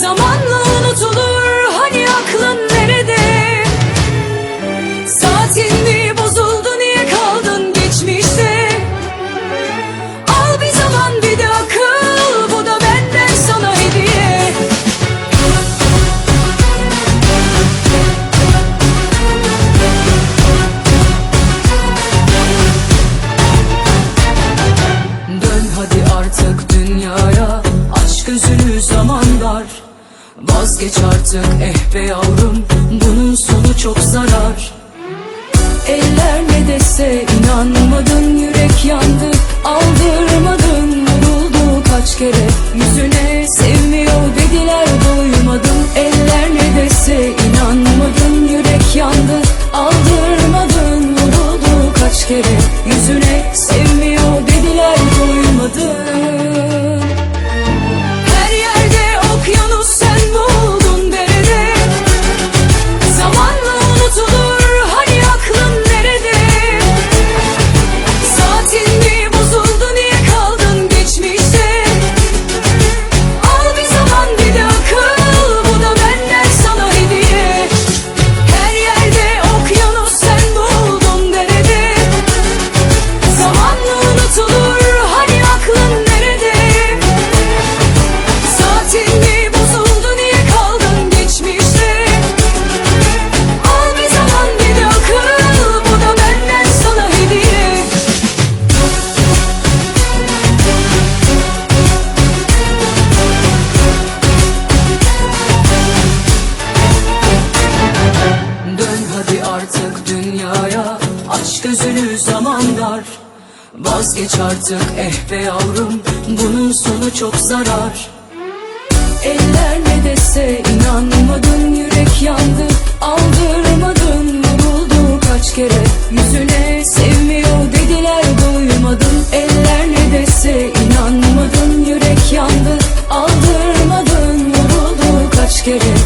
Zamanla unutulur hani aklın nerede? Saatin mi bozuldu niye kaldın geçmişte? Al bir zaman bir de akıl bu da benden sana hediye. Dön hadi artık dünyaya aşk gözünü zamanlar Vazgeç artık eh be yavrum Bunun sonu çok zarar. Eller ne dese inanmadın yürü gözünü zaman dar Vazgeç artık eh be yavrum Bunun sonu çok zarar. Eller ne dese inanmadın Yürek yandı. Aldırmadın mı buldu kaç kere. Yüzüne sevmiyor dediler duymadın Eller ne dese inanmadın Yürek yandı. Aldırmadın mı buldu kaç kere.